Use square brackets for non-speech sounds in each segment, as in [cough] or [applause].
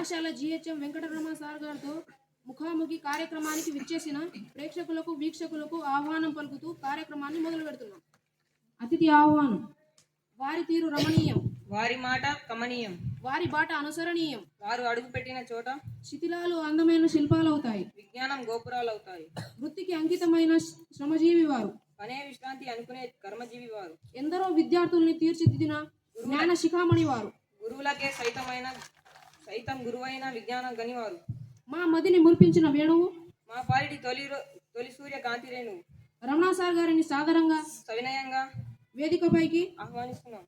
పాఠశాల GHM Venkataramana sir గారితో ముఖాముఖి కార్యక్రమానికి విచ్చేసిన ప్రేక్షకులకు వీక్షకులకు ఆహ్వానం పలుకుతూ కార్యక్రమాన్ని మొదలు పెడుతున్నాం. అతిథి ఆహ్వానం. వారి తీరు రమణీయం. వారి మాట కమనీయం. వారి బాట అనుసరణీయం. వారు అడుగుపెట్టిన చోట శిథిలాలు అందమైన శిల్పాలవుతాయి. విజ్ఞానం గోపురాలు అవుతాయి వృత్తికి అంకితమైన శ్రమజీవి వారు. పనే విశ్రాంతి అనుకునే కర్మజీవి వారు. ఎందరో విద్యార్థుల్ని తీర్చిదిద్దిన జ్ఞాన శిఖామణి వారు. గురువులకే సైతమైన సైతం గురువైన విజ్ఞాన గనివారు. మా మదిని మురిపించిన వేణువు మా పాలిటి తొలి తొలి సూర్య కాంతి రేణువు రమణ సార్ గారిని సాదరంగా సవినయంగా వేదికపైకి ఆహ్వానిస్తున్నాం.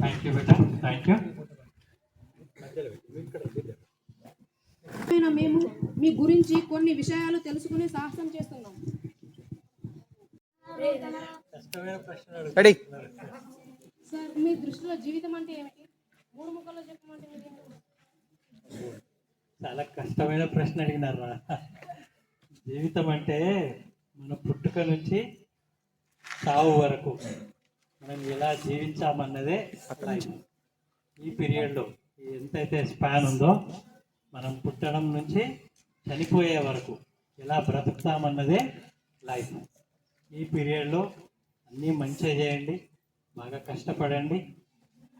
థ్యాంక్ యూ బేటా థ్యాంక్ యూ అయిన మేము మీ గురించి కొన్ని విషయాలు తెలుసుకునే సాహసం చేస్తున్నాం. రెడీ. సార్ మీ దృష్టిలో జీవితం అంటే ఏమిటి? మూడు ముక్కల్లో చెప్పమంటే చాలా కష్టమైన ప్రశ్న అడిగినారా? జీవితం అంటే మన పుట్టుక నుంచి చావు వరకు మనం ఎలా జీవించామన్నదే లైఫ్ ఈ పీరియడ్లో ఎంతైతే స్పాన్ ఉందో మనం పుట్టడం నుంచి చనిపోయే వరకు ఎలా బ్రతుకుతామన్నదే లైఫ్. ఈ పీరియడ్లో అన్నీ మంచిగా చేయండి. బాగా కష్టపడండి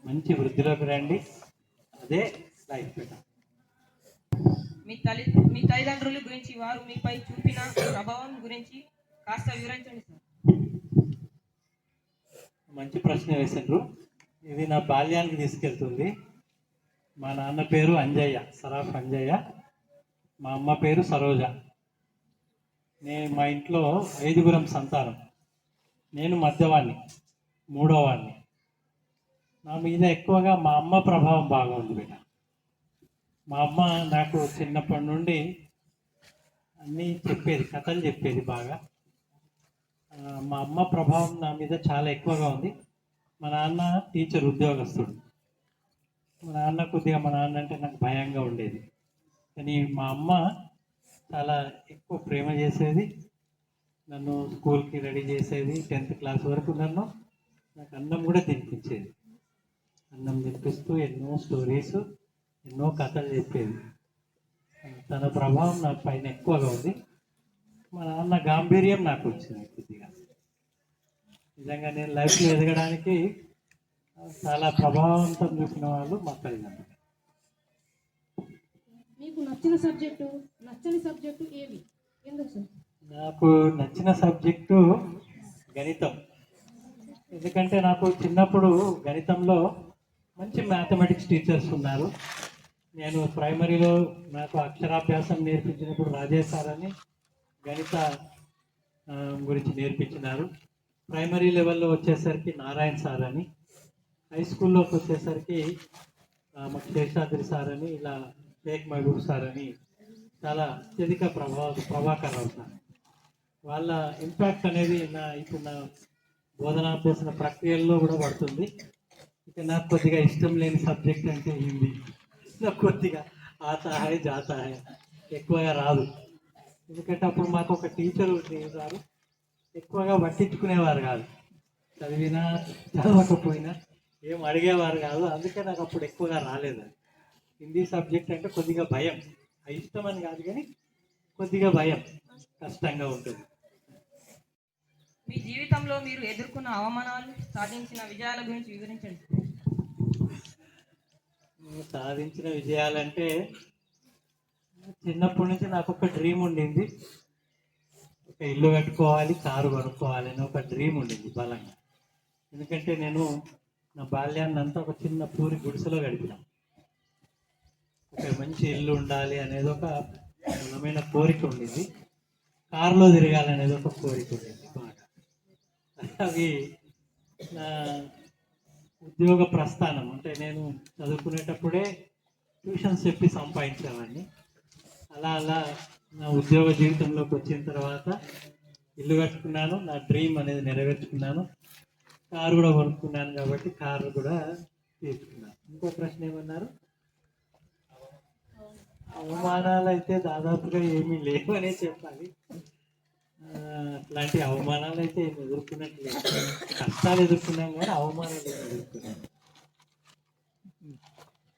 మంచి వృద్ధిలోకి రండి. అదే లైఫ్ మీ తల్లి మీ తల్లిదండ్రుల గురించి వారు మీపై చూపిన ప్రభావం గురించి కాస్త వివరించండి సార్. మంచి ప్రశ్న వేసిండ్రు. ఇది నా బాల్యానికి తీసుకెళ్తుంది. మా నాన్న పేరు అంజయ్య సరాఫ్ అంజయ్య. మా అమ్మ పేరు సరోజ. నేను మా ఇంట్లో ఐదుగురం సంతానం. నేను మధ్యవాణ్ణి. మూడోవాడిని నా మీద ఎక్కువగా మా అమ్మ ప్రభావం బాగా ఉంది బిడ్డ. మా అమ్మ నాకు చిన్నప్పటి నుండి అన్నీ చెప్పేది కథలు చెప్పేది బాగా. మా అమ్మ ప్రభావం నా మీద చాలా ఎక్కువగా ఉంది. మా నాన్న టీచర్ ఉద్యోగస్తుడు. మా నాన్న కొద్దిగా మా నాన్న అంటే నాకు భయంగా ఉండేది. కానీ మా అమ్మ చాలా ఎక్కువ ప్రేమ చేసేది. నన్ను స్కూల్కి రెడీ చేసేది టెన్త్ క్లాస్ వరకు నన్ను నాకు అన్నం కూడా తినిపించేది. అన్నం తినిపిస్తూ ఎన్నో స్టోరీస్ ఎన్నో కథలు చెప్పేది. తన ప్రభావం నా పైన ఎక్కువగా ఉంది. మా నాన్న గాంభీర్యం నాకు వచ్చింది కొద్దిగా. నిజంగా నేను లైఫ్లో ఎదగడానికి చాలా ప్రభావవంతం చూసిన వాళ్ళు మా తల్లిదండ్రులు. మీకు నచ్చిన సబ్జెక్టు నచ్చని సబ్జెక్టు ఏవి? ఎందుకు సార్? నాకు నచ్చిన సబ్జెక్టు గణితం. ఎందుకంటే నాకు చిన్నప్పుడు గణితంలో మంచి మ్యాథమెటిక్స్ టీచర్స్ ఉన్నారు. నేను ప్రైమరీలో నాకు అక్షరాభ్యాసం నేర్పించినప్పుడు రాజేష్ సార్ అని గణిత గురించి నేర్పించినారు. ప్రైమరీ లెవెల్లో వచ్చేసరికి నారాయణ సార్ అని హై స్కూల్లోకి వచ్చేసరికి మాకు శేషాద్రి సార్ అని ఇలా షేక్ మహబూబ్ సార్ అని చాలా అత్యధిక ప్రభా ప్రభాకర్ అవుతారు వాళ్ళ ఇంపాక్ట్ అనేది నా ఇప్పుడు నా బోధన చేసిన ప్రక్రియల్లో కూడా పడుతుంది. ఇక నాకు కొద్దిగా ఇష్టం లేని సబ్జెక్ట్ అంటే హిందీ. నాకు కొద్దిగా ఆతా హై ఎక్కువగా రాదు. ఎందుకంటే అప్పుడు మాకు ఒక టీచర్ ఉండేవారు. ఎక్కువగా పట్టించుకునేవారు కాదు. చదివినా చదవకపోయినా ఏం అడిగేవారు కాదు. అందుకే నాకు అప్పుడు ఎక్కువగా రాలేదు. హిందీ సబ్జెక్ట్ అంటే కొద్దిగా భయం. ఇష్టం అని కాదు కానీ కొద్దిగా భయం. కష్టంగా ఉంటుంది. మీ జీవితంలో మీరు ఎదుర్కొన్న అవమానాలు సాధించిన విజయాల గురించి వివరించండి. సాధించిన విజయాలంటే చిన్నప్పటి నుంచి నాకు ఒక డ్రీమ్ ఉండింది. ఒక ఇల్లు కట్టుకోవాలి కారు కొనుక్కోవాలి అని ఒక డ్రీమ్ ఉండింది బలంగా. ఎందుకంటే నేను నా బాల్యాన్ని అంతా ఒక చిన్న పూరి గుడిసెలో గడిపినా. ఒక మంచి ఇల్లు ఉండాలి అనేది ఒక బలమైన కోరిక ఉండింది. కారులో తిరగాలనేది ఒక కోరిక ఉండేది. అవి నా ఉద్యోగ ప్రస్థానం. అంటే నేను చదువుకునేటప్పుడే ట్యూషన్స్ చెప్పి సంపాదించేవాడిని. అలా అలా నా ఉద్యోగ జీవితంలోకి వచ్చిన తర్వాత ఇల్లు కట్టుకున్నాను నా డ్రీమ్ అనేది నెరవేర్చుకున్నాను. కారు కూడా కొనుక్కున్నాను కాబట్టి కారు కూడా తీసుకున్నాను. ఇంకో ప్రశ్న ఏమన్నారు? అవమానాలు అయితే దాదాపుగా ఏమీ లేవనే చెప్పాలి. అట్లాంటి అవమానాలు అయితే ఎదుర్కొన్నట్లేదు కష్టాలు ఎదుర్కొన్నాం కానీ అవమానాలు ఎదుర్కొన్నాం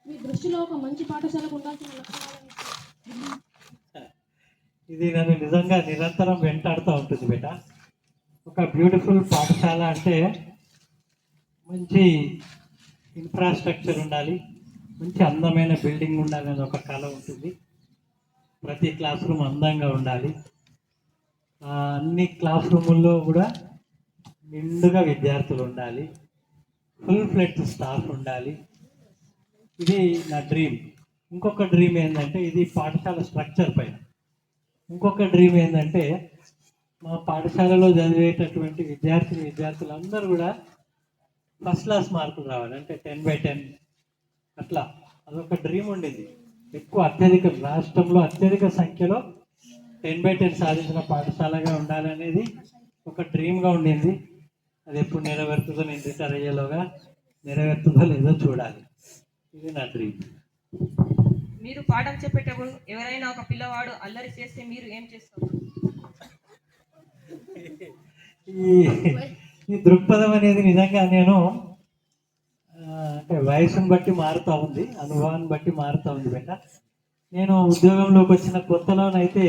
దృష్టిలో ఒక మంచి పాఠశాలకు ఉండాల్సిన ఇది నన్ను నిజంగా నిరంతరం వెంటాడుతూ ఉంటుంది బేట ఒక బ్యూటిఫుల్ పాఠశాల అంటే మంచి ఇన్ఫ్రాస్ట్రక్చర్ ఉండాలి మంచి అందమైన బిల్డింగ్ ఉండాలి అని ఒక కళ ఉంటుంది. ప్రతి క్లాస్ రూమ్ అందంగా ఉండాలి. అన్ని క్లాస్ రూముల్లో కూడా నిండుగా విద్యార్థులు ఉండాలి. ఫుల్ ఫ్లెడ్ స్టాఫ్ ఉండాలి. ఇది నా డ్రీమ్ ఇంకొక డ్రీమ్ ఏంటంటే ఇది పాఠశాల స్ట్రక్చర్ పైన. ఇంకొక డ్రీమ్ ఏంటంటే మా పాఠశాలలో చదివేటటువంటి విద్యార్థిని విద్యార్థులు అందరూ కూడా ఫస్ట్ క్లాస్ మార్కులు రావాలి. అంటే టెన్ బై టెన్ అట్లా. అదొక డ్రీమ్ ఉండేది. ఎక్కువ అత్యధిక రాష్ట్రంలో అత్యధిక సంఖ్యలో టెన్ బై టెన్ సాధించిన పాఠశాలగా ఉండాలనేది ఒక డ్రీమ్గా ఉండింది. అది ఎప్పుడు నెరవేరుతుందో నేను రిటైర్ అయ్యేలోగా నెరవేరుతుందో లేదో చూడాలి. ఇది నా డ్రీమ్. మీరు పాఠం చెప్పేటప్పుడు ఎవరైనా ఒక పిల్లవాడు అల్లరి చేస్తే మీరు ఏం చేస్తారు? ఈ దృక్పథం అనేది నిజంగా నేను అంటే వయసును బట్టి మారుతూ ఉంది అనుభవాన్ని బట్టి మారుతూ ఉంది బెట. నేను ఉద్యోగంలోకి వచ్చిన కొత్తలోనైతే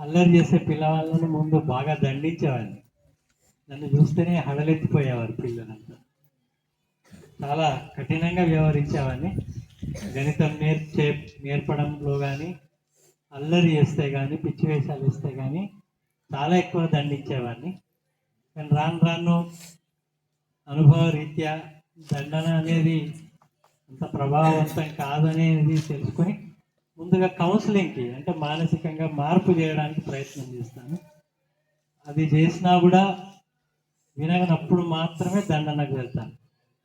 అల్లరి చేసే పిల్లవాళ్ళని ముందు బాగా దండించేవాడిని. నన్ను చూస్తేనే హడలెత్తిపోయేవారు పిల్లలంతా. చాలా కఠినంగా వ్యవహరించేవాడిని. గణితం నేర్చే నేర్పడంలో కానీ అల్లరి చేస్తే కానీ పిచ్చి వేషాలు ఇస్తే కానీ చాలా ఎక్కువ దండించేవాడిని. కానీ రాను రాను అనుభవ రీత్యా దండన అనేది అంత ప్రభావవంతం కాదనేది తెలుసుకొని ముందుగా కౌన్సిలింగ్కి అంటే మానసికంగా మార్పు చేయడానికి ప్రయత్నం చేస్తాను. అది చేసినా కూడా వినగనప్పుడు మాత్రమే దండనకు వెళ్తాను.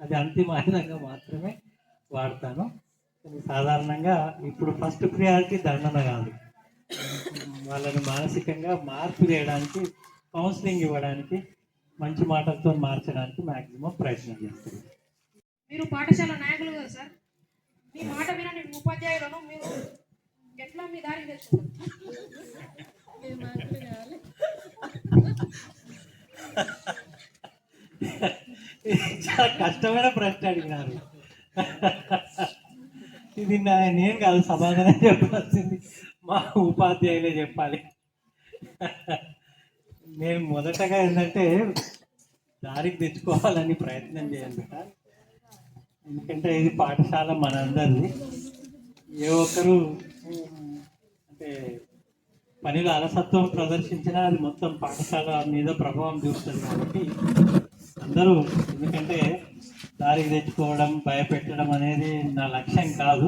అది అంతిమ ఆయుధంగా మాత్రమే వాడతాను. కానీ సాధారణంగా ఇప్పుడు ఫస్ట్ ప్రియారిటీ దండన కాదు. వాళ్ళని మానసికంగా మార్పు చేయడానికి కౌన్సిలింగ్ ఇవ్వడానికి మంచి మాటలతో మార్చడానికి మాక్సిమం ప్రయత్నం చేస్తాను. మీరు పాఠశాల నాయకులు కదా సార్? మీ మాట వినని ఉపాధ్యాయులను మీరు ఎట్లా మీ చాలా కష్టమైన ప్రశ్న అడిగినారు. ఇది నా నేను కాదు సమాధానం చెప్పాల్సింది. మా ఉపాధ్యాయులే చెప్పాలి. నేను మొదటగా ఏంటంటే దారికి తెచ్చుకోవాలని ప్రయత్నం చేయాలి ఎందుకంటే ఇది పాఠశాల మనందరిది. ఏ ఒక్కరు అంటే పనిలో అలసత్వం ప్రదర్శించినా అది మొత్తం పాఠశాల మీద ప్రభావం చూస్తుంది కాబట్టి అందరూ ఎందుకంటే దారికి తెచ్చుకోవడం భయపెట్టడం అనేది నా లక్ష్యం కాదు.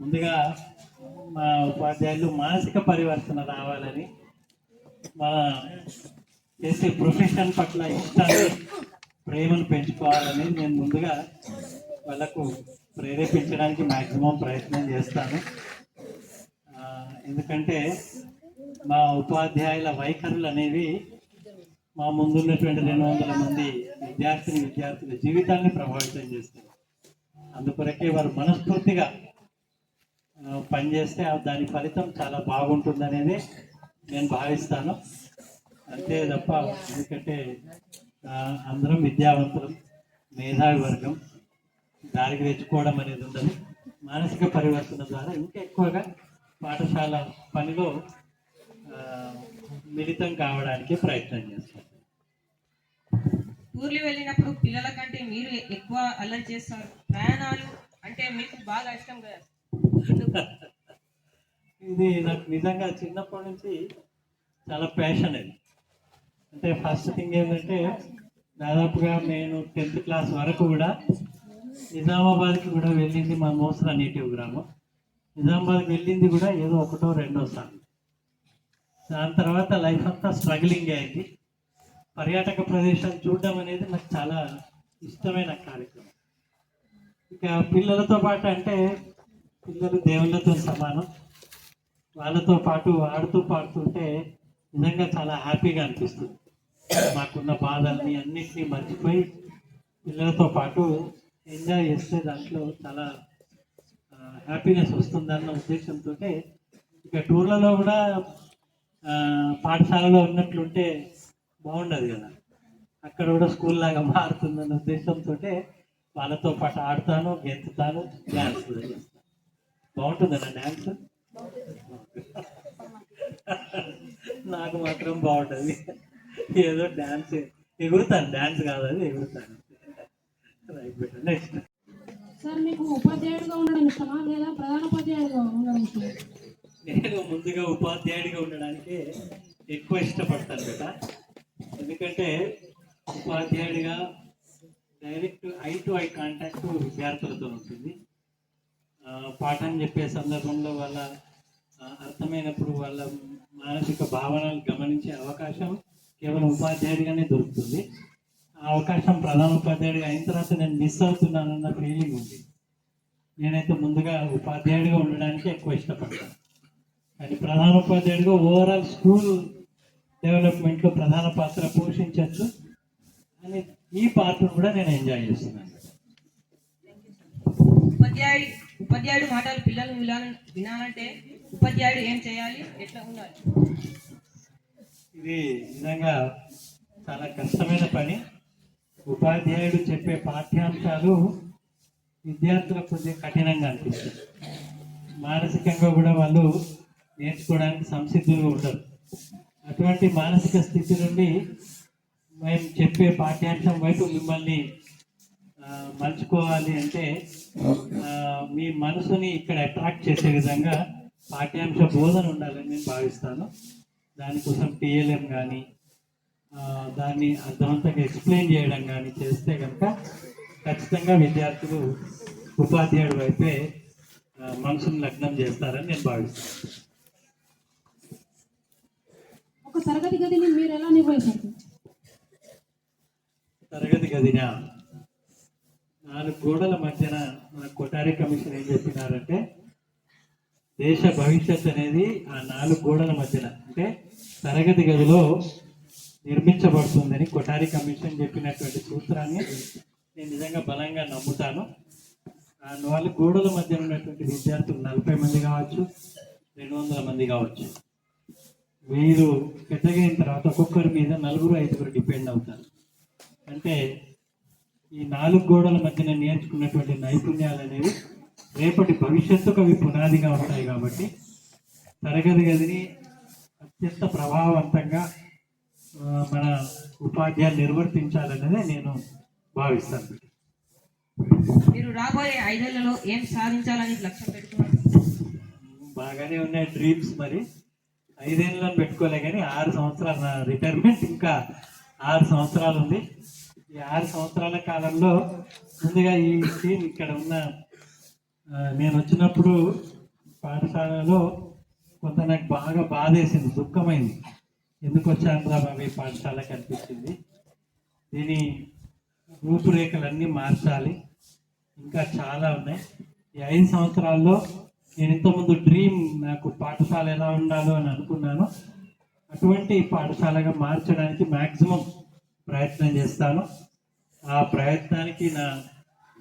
ముందుగా మా ఉపాధ్యాయులు మానసిక పరివర్తన రావాలని మన చేసే ప్రొఫెషన్ పట్ల ఇష్టాన్ని ప్రేమను పెంచుకోవాలని నేను ముందుగా వాళ్ళకు ప్రేరేపించడానికి మాక్సిమం ప్రయత్నం చేస్తాను. ఎందుకంటే మా ఉపాధ్యాయుల వైఖరులు అనేవి మా ముందున్నటువంటి రెండు వందల మంది విద్యార్థిని విద్యార్థుల జీవితాన్ని ప్రభావితం చేస్తారు అందుకొరకే వారు మనస్ఫూర్తిగా పనిచేస్తే దాని ఫలితం చాలా బాగుంటుందనేది నేను భావిస్తాను. అంతే తప్ప ఎందుకంటే అందరం విద్యావంతులం మేధావి వర్గం. దారికి తెచ్చుకోవడం అనేది ఉండదు. మానసిక పరివర్తన ద్వారా ఇంకా ఎక్కువగా పాఠశాల పనిలో మిళితం కావడానికి ప్రయత్నం చేస్తాం. ఊర్లు వెళ్ళినప్పుడు పిల్లల కంటే మీరు ఎక్కువ అల్లరి చేస్తారు. ప్రయాణాలు అంటే మీకు బాగా ఇష్టం కదా? ఇది నాకు నిజంగా చిన్నప్పటి నుంచి చాలా ప్యాషన్ అది అంటే ఫస్ట్ థింగ్ ఏంటంటే దాదాపుగా నేను టెన్త్ క్లాస్ వరకు కూడా నిజామాబాద్కి కూడా వెళ్ళింది మా మోసరా నేటివ్ గ్రామం. నిజామాబాద్కి వెళ్ళింది కూడా ఏదో ఒకటో రెండో సార్లు. దాని తర్వాత లైఫ్ అంతా స్ట్రగ్లింగ్ అయింది. పర్యాటక ప్రదేశాలు చూడడం అనేది నాకు చాలా ఇష్టమైన కార్యక్రమం. ఇక పిల్లలతో పాటు అంటే పిల్లలు దేవుళ్ళతో సమానం. వాళ్ళతో పాటు ఆడుతూ పాడుతుంటే నిజంగా చాలా హ్యాపీగా అనిపిస్తుంది. మాకున్న బాధల్ని అన్నిటినీ మర్చిపోయి పిల్లలతో పాటు ఎంజాయ్ చేస్తే దాంట్లో చాలా హ్యాపీనెస్ వస్తుందన్న ఉద్దేశంతో ఇక టూర్లలో కూడా పాఠశాలలో ఉన్నట్లుంటే బాగుండదు కదా. అక్కడ కూడా స్కూల్ లాగా మారుతుందన్న ఉద్దేశంతో వాళ్ళతో పాటు ఆడతాను గెంతుతాను డ్యాన్స్ కూడా చేస్తాను. బాగుంటుంది డ్యాన్స్ [laughs] నాకు మాత్రం బాగుంటుంది. ఏదో డ్యాన్స్ ఎగురుతాను డ్యాన్స్ కాదు అది ఎగురుతాను. సార్ మీకు ఉపాధ్యాయుడిగా ఉండడం ఇష్టమా లేదా ప్రధానోపాధ్యాయుడిగా ఉండడం ఇష్టమా నేను ముందుగా ఉపాధ్యాయుడిగా ఉండడానికి ఎక్కువ ఇష్టపడతాను బేట ఎందుకంటే ఉపాధ్యాయుడిగా direct eye to eye contact విద్యార్థులతో ఉంటుంది. పాఠం చెప్పే సందర్భంలో వాళ్ళ అర్థమైనప్పుడు వాళ్ళ మానసిక భావనలు గమనించే అవకాశం కేవలం ఉపాధ్యాయుడిగానే దొరుకుతుంది. అవకాశం ప్రధాన ఉపాధ్యాయుడిగా అయిన తర్వాత నేను మిస్ అవుతున్నానన్న ఫీలింగ్ ఉంది. నేనైతే ముందుగా ఉపాధ్యాయుడిగా ఉండడానికి ఎక్కువ ఇష్టపడతాను. కానీ ప్రధాన ఉపాధ్యాయుడిగా ఓవరాల్ స్కూల్ డెవలప్మెంట్లో ప్రధాన పాత్ర పోషించవచ్చు అని ఈ పాత్రను కూడా నేను ఎంజాయ్ చేస్తున్నాను. ఉపాధ్యాయుడు ఉపాధ్యాయుడు మాటలు పిల్లలు వినాల వినాలంటే ఉపాధ్యాయుడు ఏం చేయాలి? ఎట్లా ఉండాలి? ఇది నిజంగా చాలా కష్టమైన పని. ఉపాధ్యాయుడు చెప్పే పాఠ్యాంశాలు విద్యార్థులకు కొద్దిగా కఠినంగా అనిపిస్తుంది మానసికంగా కూడా వాళ్ళు నేర్చుకోవడానికి సంసిద్ధులుగా ఉంటారు. అటువంటి మానసిక స్థితి నుండి మేము చెప్పే పాఠ్యాంశం వైపు మిమ్మల్ని మలుచుకోవాలి అంటే మీ మనసుని ఇక్కడ అట్రాక్ట్ చేసే విధంగా పాఠ్యాంశ బోధన ఉండాలని నేను భావిస్తాను. దానికోసం టీఎల్ఎం కానీ దాన్ని అర్థవంతంగా ఎక్స్ప్లెయిన్ చేయడం కానీ చేస్తే కనుక ఖచ్చితంగా విద్యార్థులు ఉపాధ్యాయుడు వైపే ఆ, మనసును లగ్నం చేస్తారని నేను భావిస్తాను ఒక తరగతి గదిని మీరు ఎలా నిర్వహిస్తారు? తరగతి గదిన? నాలుగు గోడల మధ్యన మన కొటారి కమిషన్ ఏం చెప్పినారంటే దేశ భవిష్యత్ అనేది ఆ నాలుగు గోడల మధ్యన అంటే తరగతి గదిలో నిర్మించబడుతుందని కొఠారి కమిషన్ చెప్పినటువంటి సూత్రాన్ని నేను నిజంగా బలంగా నమ్ముతాను. ఆ గోడల మధ్య ఉన్నటువంటి విద్యార్థులు నలభై మంది కావచ్చు రెండు వందల మంది కావచ్చు. వీరు పెద్దగైన తర్వాత ఒక్కొక్కరి మీద నలుగురు ఐదుగురు డిపెండ్ అవుతారు. అంటే ఈ నాలుగు గోడల మధ్యన నేర్చుకున్నటువంటి నైపుణ్యాలు అనేవి రేపటి భవిష్యత్తుకు అవి పునాదిగా ఉంటాయి కాబట్టి తరగతి గదిని అత్యంత ప్రభావవంతంగా మన ఉపాధ్యాయులు నిర్వర్తించాలన్నదే నేను భావిస్తాను. మీరు రాబోయే ఐదేళ్ళలో ఏం సాధించాలని లక్ష్యం పెట్టుకున్నారు? బాగానే ఉన్నాయి డ్రీమ్స్ మరి. ఐదేళ్ళలో పెట్టుకోలే కానీ ఆరు సంవత్సరాలు నా రిటైర్మెంట్ ఇంకా ఆరు సంవత్సరాలు ఉంది. ఈ ఆరు సంవత్సరాల కాలంలో ముందుగా ఈ టీం ఇక్కడ ఉన్న నేను వచ్చినప్పుడు పాఠశాలలో కొంత నాకు బాగా బాధేసింది దుఃఖమైంది. ఎందుకు వచ్చాను రా బాబు? ఈ పాఠశాలకు అనిపించింది దీని రూపురేఖలన్నీ మార్చాలి. ఇంకా చాలా ఉన్నాయి. ఈ ఐదు సంవత్సరాల్లో నేను ఇంతకుముందు డ్రీమ్ నాకు పాఠశాల ఎలా ఉండాలో అని అనుకున్నాను. అటువంటి పాఠశాలగా మార్చడానికి మ్యాక్సిమం ప్రయత్నం చేస్తాను. ఆ ప్రయత్నానికి నా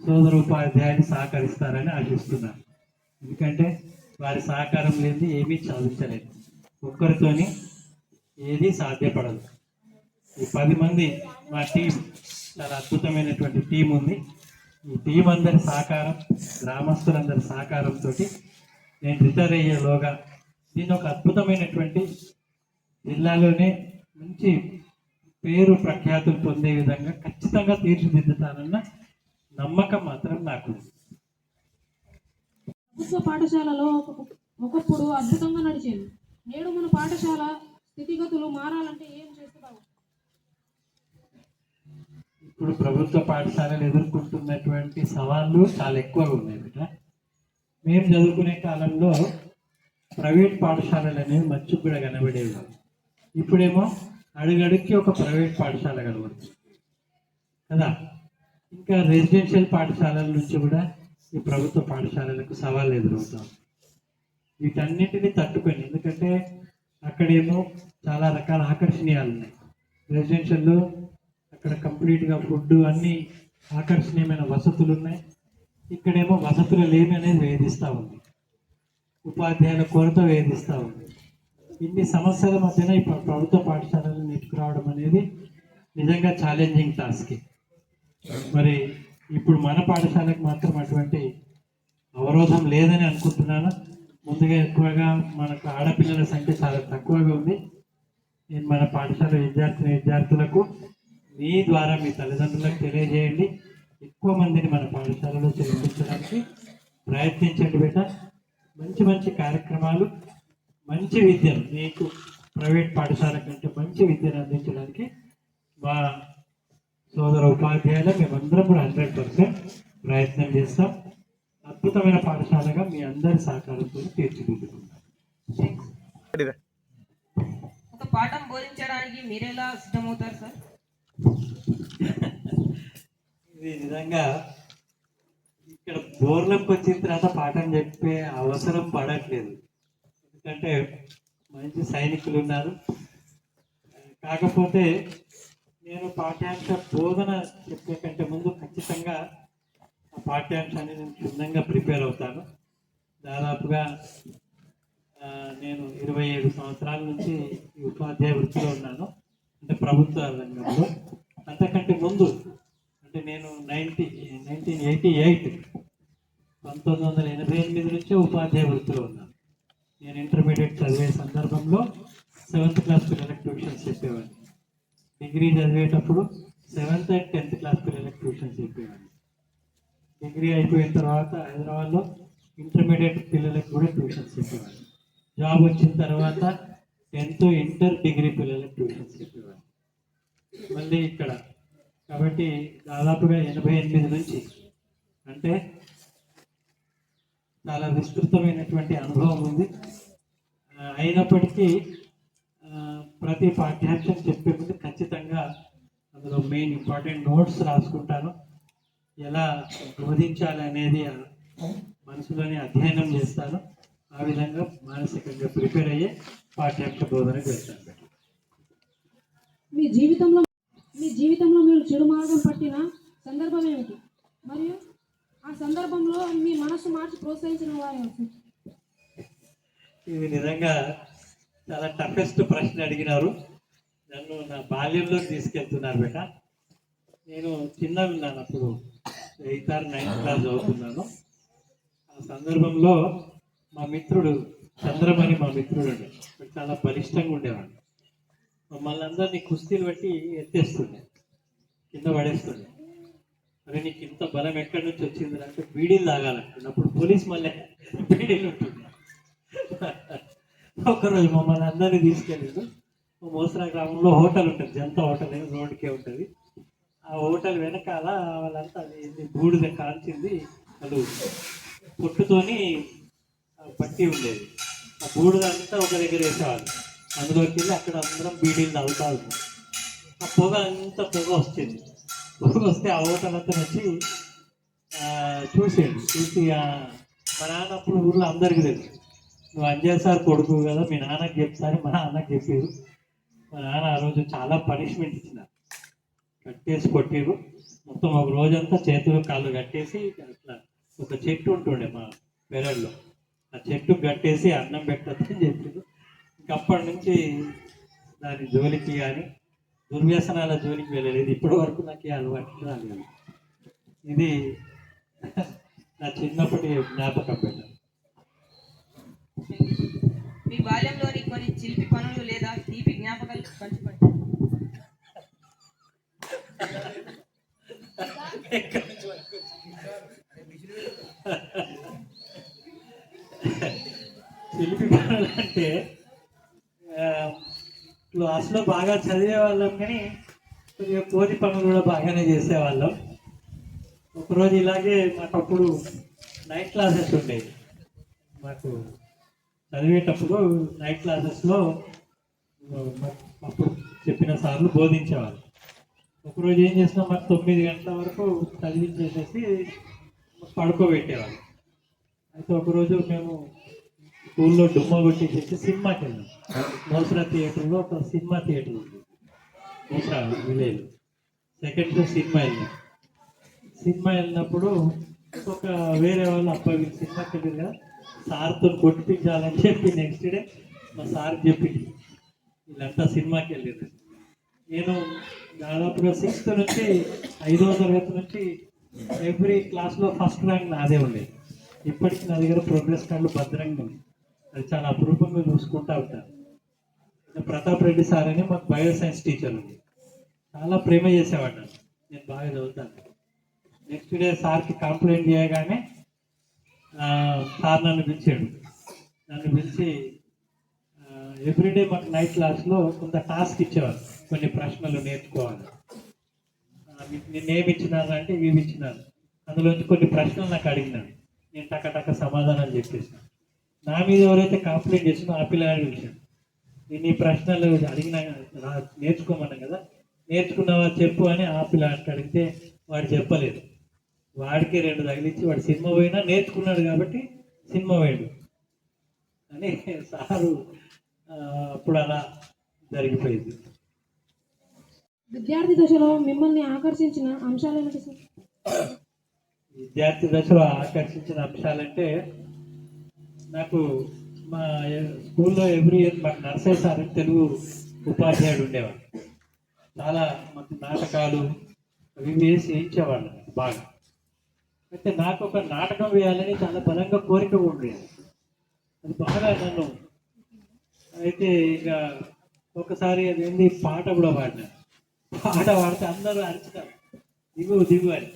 సోదర ఉపాధ్యాయులు సహకరిస్తారని ఆశిస్తున్నాను. ఎందుకంటే వారి సహకారం లేని ఏమీ సాధించలేదు. ఒక్కరితోని ఏది సాధ్యపడదు. ఈ పది మంది మా టీం చాలా అద్భుతమైనటువంటి టీం ఉంది. ఈ టీం అందరి సహకారం గ్రామస్తులందరి సహకారంతో నేను రిటైర్ అయ్యేలోగా దీన్ని ఒక అద్భుతమైనటువంటి జిల్లాలోనే మంచి పేరు ప్రఖ్యాతులు పొందే విధంగా ఖచ్చితంగా తీర్చిదిద్దుతానన్న నమ్మకం మాత్రం నాకు ప్రభుత్వ పాఠశాలలో ఒకప్పుడు అద్భుతంగా నడిచేది. నేడు మన పాఠశాల స్థితిగతులు మారాలంటే ఏం చేస్తే ఇప్పుడు ప్రభుత్వ పాఠశాలలు ఎదుర్కొంటున్నటువంటి సవాళ్ళు చాలా ఎక్కువగా ఉన్నాయి బిడ్డ. మేము చదువుకునే కాలంలో ప్రైవేట్ పాఠశాలలు అనేవి మంచుకు కూడా కనబడేవి కాదు. ఇప్పుడేమో అడుగడుక్కి ఒక ప్రైవేట్ పాఠశాల కనబడుతుంది. కదా? ఇంకా రెసిడెన్షియల్ పాఠశాలల నుంచి కూడా ఈ ప్రభుత్వ పాఠశాలలకు సవాళ్ళు ఎదురవుతాం వీటన్నిటిని తట్టుకొని ఎందుకంటే అక్కడేమో చాలా రకాల ఆకర్షణీయాలు ఉన్నాయి రెసిడెన్షియల్లో అక్కడ కంప్లీట్గా ఫుడ్ అన్ని ఆకర్షణీయమైన వసతులు ఉన్నాయి ఇక్కడేమో వసతులు లేమి అనేది వేధిస్తూ ఉంది. ఉపాధ్యాయుల కొరత వేధిస్తూ ఉంది. ఇన్ని సమస్యల మధ్యన ఇప్పుడు ప్రభుత్వ పాఠశాలలు నెట్టుకురావడం అనేది నిజంగా ఛాలెంజింగ్ టాస్క్ మరి ఇప్పుడు మన పాఠశాలకు మాత్రం అటువంటి అవరోధం లేదని అనుకుంటున్నాను. ముందుగా ఎక్కువగా మనకు ఆడపిల్లల సంఖ్య చాలా తక్కువగా ఉంది. నేను మన పాఠశాల విద్యార్థిని విద్యార్థులకు మీ ద్వారా మీ తల్లిదండ్రులకు తెలియజేయండి. ఎక్కువ మందిని మన పాఠశాలలో చేర్పించడానికి ప్రయత్నించండి బిడ్డ. మంచి మంచి కార్యక్రమాలు మంచి విద్యను మీకు ప్రైవేట్ పాఠశాల కంటే మంచి విద్యను అందించడానికి మా సోదర ఉపాధ్యాయులు మేమందరం కూడా హండ్రెడ్ పర్సెంట్ ప్రయత్నం చేస్తాం. అద్భుతమైన పాఠశాలగా మీ అందరి సహకారంతో తీర్చిదిద్దుకుంటాం ఒక పాఠం బోధించడానికి మీరెలా సిద్ధమవుతారు సార్? ఇది నిజంగా ఇక్కడ బోర్లకు వచ్చిన తర్వాత పాఠం చెప్పే అవసరం పడట్లేదు. ఎందుకంటే మంచి సైనికులు ఉన్నారు. కాకపోతే నేను పాఠ్యాంశ బోధన చెప్పే కంటే ముందు ఖచ్చితంగా పాఠ్యాంశాన్ని నేను క్షుణ్ణంగా ప్రిపేర్ అవుతాను. దాదాపుగా నేను ఇరవై ఏడు సంవత్సరాల నుంచి ఈ ఉపాధ్యాయ వృత్తిలో ఉన్నాను. అంటే ప్రభుత్వ రంగంలో. అంతకంటే ముందు అంటే నేను నైన్టీ నైన్టీన్ ఎయిటీ ఎయిట్ పంతొమ్మిది వందల ఎనభై ఎనిమిది నుంచే ఉపాధ్యాయ వృత్తిలో ఉన్నాను. నేను ఇంటర్మీడియట్ చదివే సందర్భంలో సెవెంత్ క్లాస్ పిల్లలకు ట్యూషన్స్ చెప్పేవాడిని. డిగ్రీ చదివేటప్పుడు సెవెంత్ అండ్ టెన్త్ క్లాస్ పిల్లలకు ట్యూషన్స్ చెప్పేవాడిని. డిగ్రీ అయిపోయిన తర్వాత హైదరాబాద్లో ఇంటర్మీడియట్ పిల్లలకు కూడా ట్యూషన్స్ చెప్పేవారు జాబ్ వచ్చిన తర్వాత టెన్త్ ఇంటర్ డిగ్రీ పిల్లలకు ట్యూషన్స్ చెప్పేవారు మళ్ళీ ఇక్కడ. కాబట్టి దాదాపుగా ఎనభై ఎనిమిది నుంచి అంటే చాలా విస్తృతమైనటువంటి అనుభవం ఉంది. అయినప్పటికీ ప్రతి పాఠ్యాంశం చెప్పే ముందు ఖచ్చితంగా అందులో మెయిన్ ఇంపార్టెంట్ నోట్స్ రాసుకుంటాను. ఎలా బోధించాలి అనేది మనసులోనే అధ్యయనం చేస్తాను. ఆ విధంగా మానసికంగా ప్రిపేర్ అయ్యే పాఠ్యాంశ బోధనకు వెళ్తాను మీ జీవితంలో మీ జీవితంలో మీరు చెడు మార్గం పట్టిన సందర్భం ఏమిటి? మరియు ఆ సందర్భంలో మీ మనసు మార్చి ప్రోత్సహించిన వారు? ఇది నిజంగా చాలా టఫెస్ట్ ప్రశ్న అడిగినారు. నన్ను నా బాల్యంలోకి తీసుకెళ్తున్నారు బేట. నేను చిన్నగా ఉన్నాను అప్పుడు. ఎయిత్ ఆర్ నైన్త్ క్లాస్ చదువుతున్నాను ఆ సందర్భంలో మా మిత్రుడు చంద్రమణి మా మిత్రుడు అండి చాలా బలిష్టంగా ఉండేవాడు. మమ్మల్ని అందరినీ కుస్తీలు పెట్టి ఎత్తేస్తుండే. కింద పడేస్తుండే. అరే నీకు ఇంత బలం ఎక్కడి నుంచి వచ్చింది? అంటే బీడీలు తాగాలంటుండే అప్పుడు పోలీస్ మళ్ళీ బీడీలు ఉంటుండే. ఒకరోజు మమ్మల్ని అందరినీ తీసుకెళ్ళాడు. మోసరా గ్రామంలో హోటల్ ఉంటుంది. జంత హోటల్ రోడ్కే రోడ్డుకే ఉంటుంది. ఆ హోటల్ వెనకాల వాళ్ళంతా అది బూడిద కాల్చింది. వాళ్ళు పొట్టుతోని పట్టి ఉండేది. ఆ బూడిద అంతా ఒక దగ్గర వేసేవాళ్ళు. అందులోకి వెళ్ళి అక్కడ అందరం బీడీలు తాగుతా ఉన్నాం. ఆ పొగ అంతా పొగ వస్తుంది. పొగ వస్తే ఆ హోటల్ అంతా వచ్చి చూసేది. చూసి మా నాన్న అప్పుడు ఊళ్ళో అందరికీ తెలుసు. నువ్వు అంజయ్ సార్ కొడుకు కదా మీ నాన్నకి చెప్తారు మా నాన్నకి చెప్పారు. మా నాన్న ఆ రోజు చాలా పనిష్మెంట్ ఇచ్చినారు కట్టేసి కొట్టిరు మొత్తం ఒక రోజంతా చేతులు కాళ్ళు కట్టేసి అట్లా ఒక చెట్టు ఉంటుండే మా పెరల్లో. ఆ చెట్టు కట్టేసి అన్నం పెట్టద్దని చెప్పారు ఇంకప్పటి నుంచి దాని జోలికి కానీ దుర్వ్యసనాల జోలికి వెళ్ళలేదు. ఇప్పటి వరకు నాకు ఈ అలవాటు రాలేదు ఇది [laughs] నా చిన్నప్పటి జ్ఞాపకం పెట్టాను మీ బాల్యంలోని కొన్ని చిలిపి పనులు లేదా తీపి జ్ఞాపకాలు పంచుకోండి. శిల్పి అంటే క్లాస్లో బాగా చదివే వాళ్ళం కానీ కొద్దిగా కోరి పనులు కూడా బాగానే చేసేవాళ్ళం. ఒకరోజు ఇలాగే మాకు అప్పుడు నైట్ క్లాసెస్ ఉండేవి. మాకు చదివేటప్పుడు నైట్ క్లాసెస్లో అప్పుడు చెప్పిన సార్లు బోధించేవాళ్ళు. ఒకరోజు ఏం చేసినా మరి తొమ్మిది గంటల వరకు చదివించేసేసి పడుకోబెట్టేవాళ్ళు. అయితే ఒకరోజు మేము స్కూల్లో డుమ్మ కొట్టేసేసి సినిమాకి వెళ్ళాం మోసరా థియేటర్లో ఒక సినిమా థియేటర్ ఉంది. Mosara village. Second show cinema వెళ్ళాం. సినిమా వెళ్ళినప్పుడు ఒక వేరే వాళ్ళు అబ్బాయి సినిమాకి వెళ్ళారు సార్తో కొట్టించాలని చెప్పి నెక్స్ట్ డే మా సార్ చెప్పింది వీళ్ళంతా సినిమాకి వెళ్ళారు. నేను దాదాపుగా సిక్స్త్ నుంచి ఐదవ తరగతి నుంచి ఎవ్రీ క్లాస్లో ఫస్ట్ ర్యాంక్ నాదే ఉండేది ఇప్పటికి నా దగ్గర ప్రోగ్రెస్ కార్డులు భద్రంగా ఉంది అది చాలా అపురూపంగా చూసుకుంటా ఉంటాను ప్రతాప్ రెడ్డి సార్ అని మాకు బయో సైన్స్ టీచర్ ఉంది చాలా ప్రేమ చేసేవాడు నేను బాగా చదువుతాను. నెక్స్ట్ డే సార్కి కంప్లైంట్ చేయగానే సార్ నన్ను పిలిచాడు. నన్ను పిలిచి ఎవ్రీడే మాకు నైట్ క్లాస్లో కొంత టాస్క్ ఇచ్చేవారు. కొన్ని ప్రశ్నలు నేర్చుకోవాలి. నేను ఏమి ఇచ్చినారా అంటే ఇవి ఇచ్చినారు అందులోంచి కొన్ని ప్రశ్నలు నాకు అడిగినాడు నేను టకటక సమాధానం సమాధానాలు చెప్పేసిన. నా మీద ఎవరైతే కంప్లైంట్ చేసినో ఆ పిల్లగాడు పిలిచాడు నేను ఈ ప్రశ్నలు అడిగినా రా- నేర్చుకోమన్నా కదా? నేర్చుకున్నావా చెప్పు అని ఆ పిల్లగాడికి అడిగితే వాడు చెప్పలేదు. వాడికి రెండు తగిలించి వాడు సినిమా పోయినా నేర్చుకున్నాడు కాబట్టి సినిమా పోయాడు. అని సారు అప్పుడు అలా జరిగిపోయింది. విద్యార్థి దశలో మిమ్మల్ని ఆకర్షించిన అంశాలు ఏమిటి సార్? విద్యార్థి దశలో ఆకర్షించిన అంశాలంటే నాకు మా స్కూల్లో ఎవ్రీ ఇయర్ మాకు నర్సే సార్ అని తెలుగు ఉపాధ్యాయుడు ఉండేవాడు. చాలా మంచి నాటకాలు అవి వేసి వేయించేవాళ్ళు బాగా. అయితే నాకు ఒక నాటకం వేయాలని చాలా బలంగా కోరిక ఉండేది. అది బాగా నన్ను అయితే ఇక ఒకసారి అదేంటి పాట కూడా పాడినాను పాట పాడితే అందరూ అరిచినారు దిగు దిగు అని.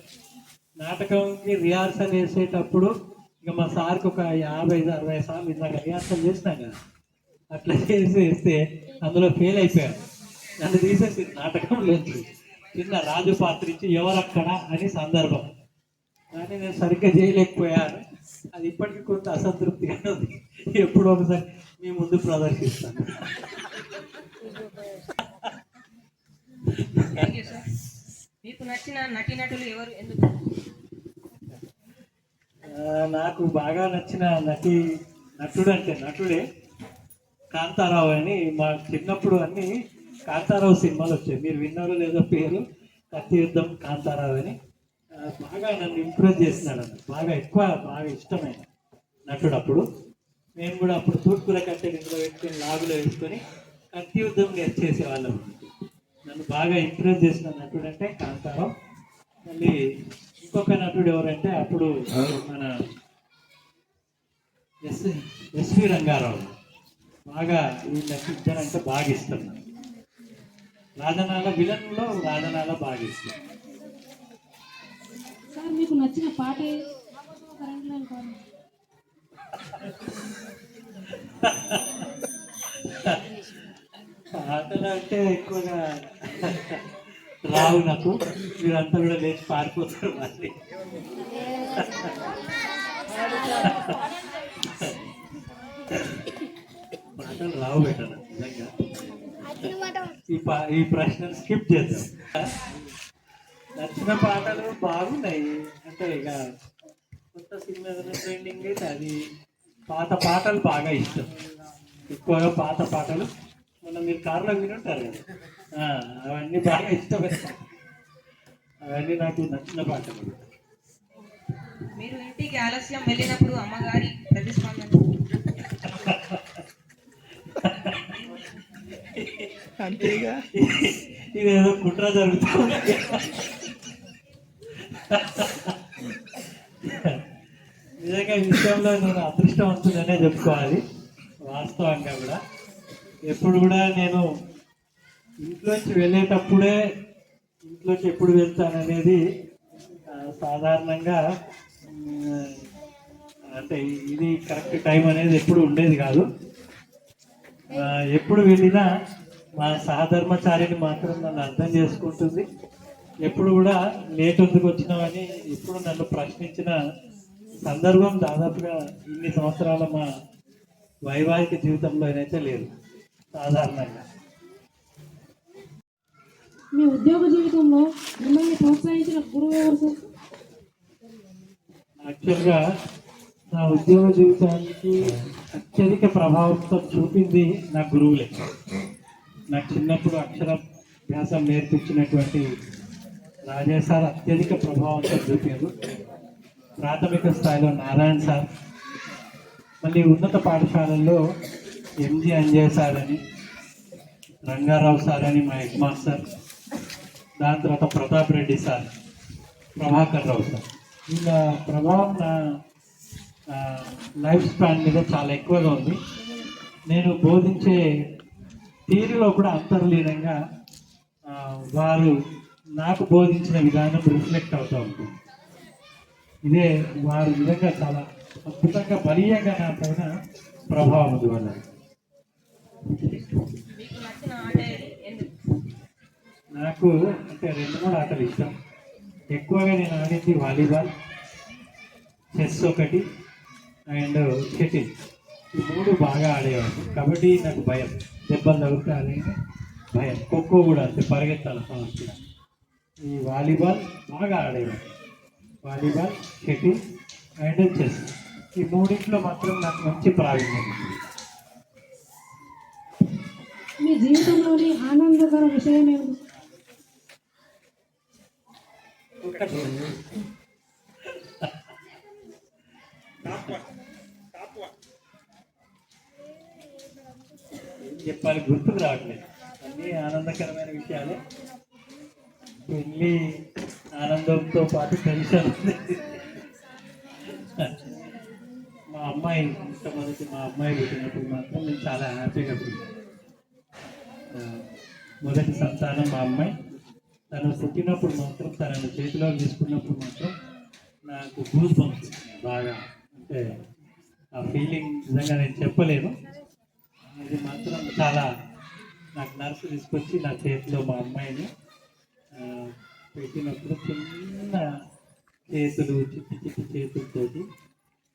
నాటకంకి రిహార్సల్ వేసేటప్పుడు ఇక మా సార్కి ఒక యాభై ఐదు అరవై సార్లు ఇందాక రిహార్సల్ చేసినాం కదా అట్లా చేసి వేస్తే అందులో ఫెయిల్ అయిపోయాను నన్ను తీసేసి లేదు. చిన్న రాజు పాత్ర ఇచ్చి ఎవరక్కడ అని సందర్భం. కానీ నేను సరిగ్గా చేయలేకపోయాను. అది ఇప్పటికీ కొంత అసంతృప్తిగా ఉంది. ఎప్పుడో ఒకసారి మీ ముందు ప్రదర్శిస్తాను. థ్యాంక్ యూ సార్ మీకు నచ్చిన నటీనటులు ఎవరు? ఎందుకు? నాకు బాగా నచ్చిన నటి నటుడు అంటే నటుడే కాంతారావు అని మా చిన్నప్పుడు అన్ని కాంతారావు సినిమాలు వచ్చాయి. మీరు విన్నారో లేదో పేరు కత్తి యుద్ధం కాంతారావు అని. బాగా నన్ను ఇంప్రెస్ చేసినాడు అన్న బాగా ఎక్కువ బాగా ఇష్టమైన నటుడు అప్పుడు. మేము కూడా అప్పుడు తూర్పుల కట్టెలు ఇంట్లో పెట్టుకొని లాగులో వేసుకొని కత్తి యుద్ధం నేర్చేసేవాళ్ళం నన్ను బాగా ఇంప్రెస్ చేసిన నటుడు అంటే కాంతారావు. మళ్ళీ ఇంకొక నటుడు ఎవరంటే అప్పుడు మన ఎస్ ఎస్వి రంగారావు. బాగా వీళ్ళకి ఇద్దరంటే బాగా ఇష్టం నాకు. రాజనాల విలన్లో రాజనాల బాగా ఇష్టం. సార్ మీకు నచ్చిన పాట కరెంట్ [laughs] ఆటలు పాటలు అంటే ఎక్కువగా రావు నాకు. మీరంతా కూడా లేచి పారిపోతారు మళ్ళీ పాటలు రావు పెట్టాను నిజంగా. ఈ పా ఈ ప్రశ్న స్కిప్ చేద్దాం. నచ్చిన పాటలు బాగున్నాయి. అంటే ఇక కొత్త సినిమా ట్రెండింగ్ అయితే అది పాత పాటలు బాగా ఇష్టం. ఎక్కువగా పాత పాటలు మొన్న మీరు కార్లో వినుంటారు కదా. ఆ, అవన్నీ బాగా ఇష్టపడతాను అవన్నీ నాకు నచ్చిన పాటలు. మీరు ఇంటికి ఆలస్యం వెళ్ళినప్పుడు అమ్మగారి ప్రతిస్పందన. ఇదేదో కుట్ర జరుగుతుంది నిజంగా ఈ విషయంలో నేను అదృష్టవంతుడనే చెప్పుకోవాలి. వాస్తవంగా కూడా. ఎప్పుడు కూడా నేను ఇంట్లోంచి వెళ్ళేటప్పుడే ఇంట్లోకి ఎప్పుడు వెళ్తాననేది సాధారణంగా అంటే ఇది కరెక్ట్ టైం అనేది ఎప్పుడు ఉండేది కాదు. ఎప్పుడు వెళ్ళినా మా సహధర్మచారిని మాత్రం నన్ను అర్థం చేసుకుంటుంది. ఎప్పుడు కూడా లేట్ ఎందుకు వచ్చినామని ఎప్పుడు నన్ను ప్రశ్నించిన సందర్భం దాదాపుగా ఇన్ని సంవత్సరాల మా వైవాహిక జీవితంలో అయితే లేదు. సాధారణంగా. మీ ఉద్యోగ జీవితంలో మిమ్మల్ని ప్రోత్సహించిన గురువు ఎవరు సార్? యాక్చువల్గా నా ఉద్యోగ జీవితానికి అత్యధిక ప్రభావం చూపింది నా గురువులే. నాకు చిన్నప్పుడు అక్షరాభ్యాసం నేర్పించినటువంటి రాజేష్ సార్ అత్యధిక ప్రభావంతో చూపారు. ప్రాథమిక స్థాయిలో నారాయణ సార్. మళ్ళీ ఉన్నత పాఠశాలల్లో ఎంజి అంజయ్ సార్ అని రంగారావు సార్ అని మా హెడ్ మాస్టర్ దాని తర్వాత ప్రతాప్ రెడ్డి సార్ ప్రభాకర్ రావు సార్. వీళ్ళ ప్రభావం నా లైఫ్ స్పాన్ మీద చాలా ఎక్కువగా ఉంది. నేను బోధించే తీరులో కూడా అంతర్లీనంగా వారు నాకు బోధించిన విధానం రిఫ్లెక్ట్ అవుతూ ఉంటుంది ఇదే వారు విధంగా చాలా అద్భుతంగా బలీయంగా నా పైన ప్రభావం ఉంది వాళ్ళకి మీకు నచ్చిన ఆట ఏది ఎందుకు నాకు అంటే రెండు మూడు ఆటలు ఇష్టం. ఎక్కువగా నేను ఆడింది వాలీబాల్ చెస్ ఒకటి అండ్ షటిల్. ఈ మూడు బాగా ఆడేవాడు కబడ్డీ నాకు భయం. దెబ్బలు తగులుతాయని భయం. ఖోఖో కూడా అంతే పరిగెత్తాలి సమస్య ఈ వాలీబాల్ బాగా ఆడేవాడు వాలీబాల్ షటిల్ అండ్ చెస్. ఈ మూడింట్లో మాత్రం నాకు మంచి ప్రావీణ్యం మీ జీవితంలోని ఆనందకర విషయం ఏమిటి ఒకటి చెప్పాలి గుర్తుకు రావట్లేదు. అన్నీ ఆనందకరమైన విషయాలు. పెళ్ళి ఆనందంతో పాటు టెన్షన్ ఉంది. మా అమ్మాయి మొట్టమొదటి మా అమ్మాయి పుట్టినప్పుడు మాత్రం నేను చాలా హ్యాపీగా ఫీల్ మొదటి సంతానం మా అమ్మాయి. తను పుట్టినప్పుడు మాత్రం తనను చేతిలో తీసుకున్నప్పుడు మాత్రం నాకు గూస్ బంప్స్ బాగా. అంటే ఆ ఫీలింగ్ నిజంగా నేను చెప్పలేను. ఇది మాత్రం చాలా నాకు నర్సు తీసుకొచ్చి నా చేతిలో మా అమ్మాయిని పెట్టినప్పుడు చిన్న చేతులు చిట్టి చిట్టి చేతులతోటి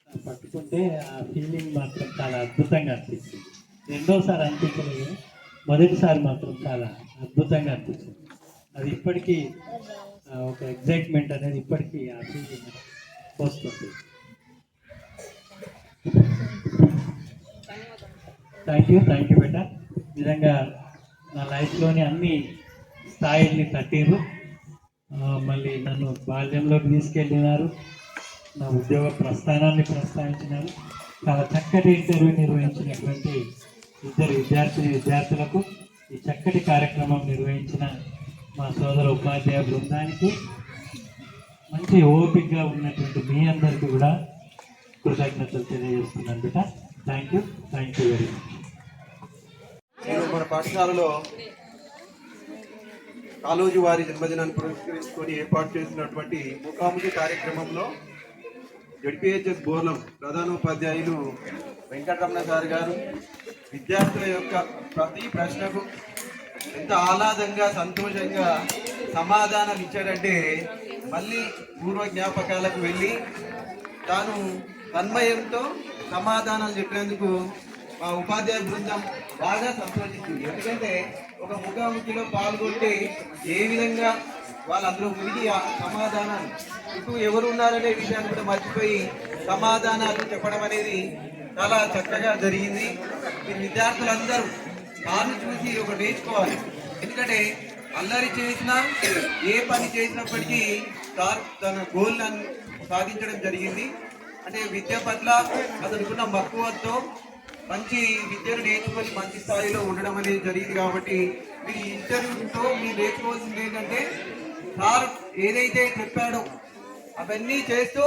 పట్టుకుంటే ఆ ఫీలింగ్ మాత్రం చాలా అద్భుతంగా అనిపించింది. రెండోసారి అనిపించలేదు మొదటిసారి మాత్రం చాలా అద్భుతంగా అనిపించింది. అది ఇప్పటికీ ఒక ఎగ్జైట్మెంట్ అనేది ఇప్పటికీ ఆ ఫీలింగ్ వస్తుంది. థ్యాంక్ యూ థ్యాంక్ యూ బేట నిజంగా నా లైఫ్లోని అన్ని స్థాయిల్ని తట్టిరు మళ్ళీ నన్ను బాల్యంలోకి తీసుకెళ్ళినారు. నా ఉద్యోగ ప్రస్థానాన్ని ప్రస్తావించినారు చాలా చక్కటి ఇంటర్వ్యూ నిర్వహించినటువంటి ఇద్దరు విద్యార్థి విద్యార్థులకు ఈ చక్కటి కార్యక్రమం నిర్వహించిన మా సోదర ఉపాధ్యాయ బృందానికి మంచి ఓపికగా ఉన్నటువంటి మీ అందరికీ కూడా కృతజ్ఞతలు తెలియజేస్తున్నాను బిడ్డ thank you thank you very much నేను మన పాఠశాలలో కాలోజీ వారి జన్మదినాన్ని పురస్కరించుకొని ఏర్పాటు చేసినటువంటి ముఖాముఖి కార్యక్రమంలో జడ్పిహెచ్ఎస్ బోర్లం ప్రధానోపాధ్యాయులు వెంకటరమణ సార్ గారు విద్యార్థుల యొక్క ప్రతి ప్రశ్నకు ఎంత ఆహ్లాదంగా సంతోషంగా సమాధానం ఇచ్చాడంటే మళ్ళీ పూర్వ జ్ఞాపకాలకు వెళ్ళి తాను తన్మయంతో సమాధానాలు చెప్పినందుకు మా ఉపాధ్యాయ బృందం బాగా సంతోషించింది. ఎందుకంటే ఒక ముఖాముఖిలో పాల్గొంటే ఏ విధంగా వాళ్ళందరూ మునిగి సమాధానాలు చుట్టూ ఎవరు ఉన్నారనే విషయాన్ని కూడా మర్చిపోయి సమాధానాలు చెప్పడం అనేది చాలా చక్కగా జరిగింది. ఈ విద్యార్థులందరూ కాళ్ళు చూసి ఒక నేర్చుకోవాలి. ఎందుకంటే అల్లరి చేసినా ఏ పని చేసినప్పటికీ సార్ తన గోల్ సాధించడం జరిగింది. అంటే విద్య పట్ల అతనుకున్న మక్కువతో మంచి విద్యను నేర్చుకొని మంచి స్థాయిలో ఉండడం అనేది జరిగింది కాబట్టి మీ ఈ ఇంటర్వ్యూతో మీరు నేర్చుకోవాల్సింది ఏంటంటే సార్ ఏదైతే చెప్పాడో అవన్నీ చేస్తూ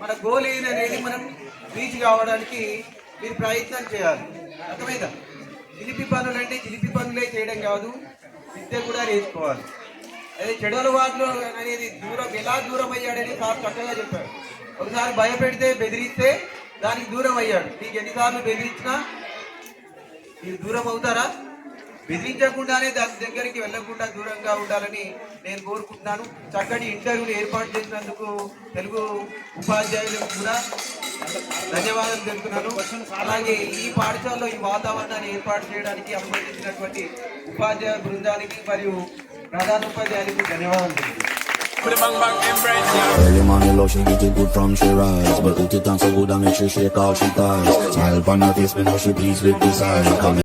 మన గోల్ ఏందనేది మనం రీచ్ కావడానికి మీరు ప్రయత్నం చేయాలి. అర్థమైందా? జిలిపి పనులు అంటే జిలిపి పనులే చేయడం కాదు విద్య కూడా నేర్చుకోవాలి. అదే చెడు అలవాట్లు అనేది దూరం ఎలా దూరం అయ్యాడని సార్ చక్కగా చెప్పాడు ఒకసారి భయపెడితే బెదిరిస్తే దానికి దూరం అయ్యాడు నీకు ఎన్నిసార్లు బెదిరించినా మీరు దూరం అవుతారా? బెదిరించకుండానే దాని దగ్గరికి వెళ్ళకుండా దూరంగా ఉండాలని నేను కోరుకుంటున్నాను. చక్కటి ఇంటర్వ్యూలు ఏర్పాటు చేసినందుకు తెలుగు ఉపాధ్యాయులకు కూడా ధన్యవాదాలు తెలుపుతున్నాను. అలాగే ఈ పాఠశాలలో ఈ వాతావరణాన్ని ఏర్పాటు చేయడానికి అనుమతించినటువంటి ఉపాధ్యాయ బృందానికి మరియు ప్రధానోపాధ్యాయులకు ధన్యవాదాలు Early morning love, she get it good from she rise But put it on so good I make she shake all she ties Smile upon her face, me know she pleased with this eye